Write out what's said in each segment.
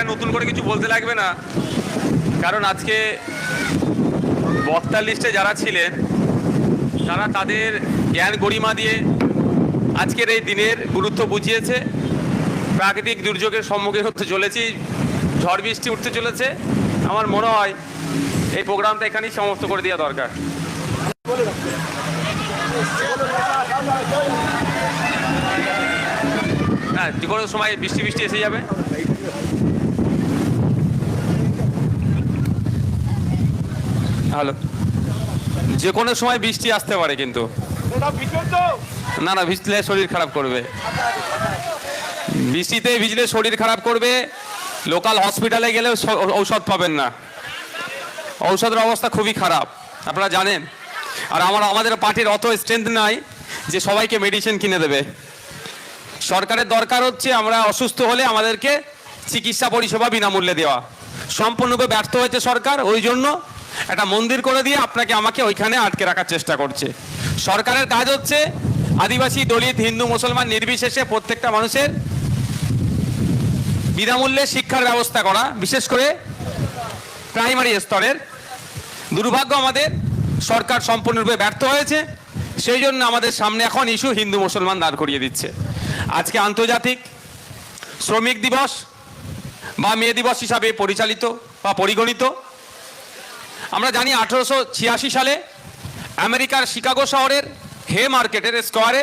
আর নতুন করে কিছু বলতে লাগবে না। কারণ আজকে বক্তার লিস্টে যারা ছিলেন, তারা তাদের জ্ঞান গরিমা দিয়ে আজকের এই দিনের গুরুত্ব বুঝিয়েছে। প্রাকৃতিক দুর্যোগের সম্মুখীন হতে চলেছি, ঝড় বৃষ্টি উঠতে চলেছে। আমার মনে হয় এই প্রোগ্রামটা এখানেই সমাপ্ত করে দেওয়া দরকার। হ্যাঁ যে কোনো সময় বৃষ্টি বৃষ্টি এসে যাবে। হ্যালো। যে কোনো সময় বৃষ্টি আসতে পারে কিন্তু। না না, ভিজলে শরীর খারাপ করবে। বৃষ্টিতে ভিজলে শরীর খারাপ করবে। লোকাল হসপিটালে গেলে ঔষধ পাবেন না। ঔষধের অবস্থা খুবই খারাপ। আপনারা জানেন। আর আমার আমাদের পার্টির অত স্ট্রেংথ নাই যে সবাইকে মেডিসিন কিনে দেবে। সরকারের দরকার হচ্ছে আমরা অসুস্থ হলে আমাদেরকে চিকিৎসা পরিষেবা বিনামূল্যে দেওয়া। সম্পূর্ণরূপে ব্যর্থ হয়েছে সরকার, ওই জন্য একটা মন্দির করে দিয়ে আপনাকে আমাকে ওইখানে আটকে রাখার চেষ্টা করছে। সরকারের কাজ হচ্ছে আদিবাসী, দলিত, হিন্দু, মুসলমান নির্বিশেষে প্রত্যেকটা মানুষের বিনামূল্যে শিক্ষার ব্যবস্থা করা, বিশেষ করে প্রাইমারি স্তরের। দুর্ভাগ্য আমাদের, সরকার সম্পূর্ণরূপে ব্যর্থ হয়েছে, সেই জন্য আমাদের সামনে এখন ইস্যু হিন্দু, মুসলমান দাঁড় করিয়ে দিচ্ছে। আজকে আন্তর্জাতিক শ্রমিক দিবস বা মে দিবস হিসাবে পরিচালিত বা পরিগণিত। আমরা জানি আঠেরোশো ছিয়াশি সালে আমেরিকার শিকাগো শহরের হে মার্কেটের স্কোয়ারে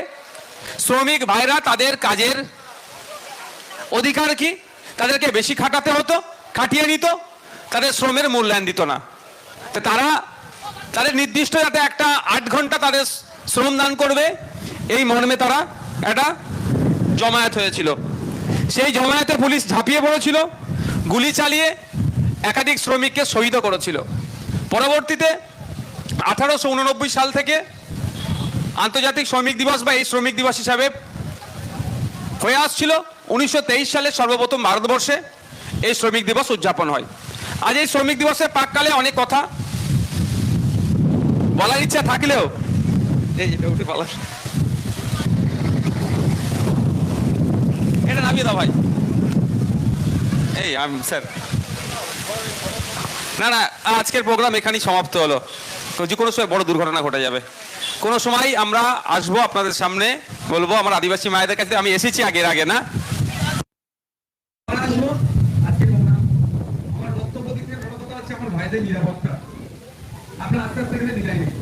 শ্রমিক ভাইরা তাদের কাজের অধিকার কি? তাদেরকে বেশি খাটাতে হতো, খাটিয়ে নিত, তাদের শ্রমের মূল্যায়ন দিত না। তো তারা, তাদের নির্দিষ্ট যাতে একটা আট ঘণ্টা তাদের শ্রম দান করবে, এই মর্মে তারা একটা জমায়েত হয়েছিল। সেই জমায়েতে পুলিশ ঝাঁপিয়ে পড়েছিল, গুলি চালিয়ে একাধিক শ্রমিককে শহীদ করেছিল। পরবর্তীতে আঠারোশো উননব্বই সাল থেকে আন্তর্জাতিক শ্রমিক দিবস বা এই শ্রমিক দিবস হিসাবে হয়ে আসছিল। উনিশশো সালে সর্বপ্রথম ভারতবর্ষে এই শ্রমিক দিবস উদযাপন হয়। আজ এই শ্রমিক দিবসের প্রাককালে অনেক কথা বলার ইচ্ছা থাকলেও এই এটা দাও ভাই। এই, আমি, স্যার। না না, আজকের প্রোগ্রাম এখানেই সমাপ্ত হলো। যে কোনো সময় বড় দুর্ঘটনা ঘটে যাবে। কোনো সময় আমরা আসব আপনাদের সামনে, বলব আমার আদিবাসী মায়েদের কাছে, আমি এসেছি আগের আগে, না? আপনারা আস্তে আস্তে এখানে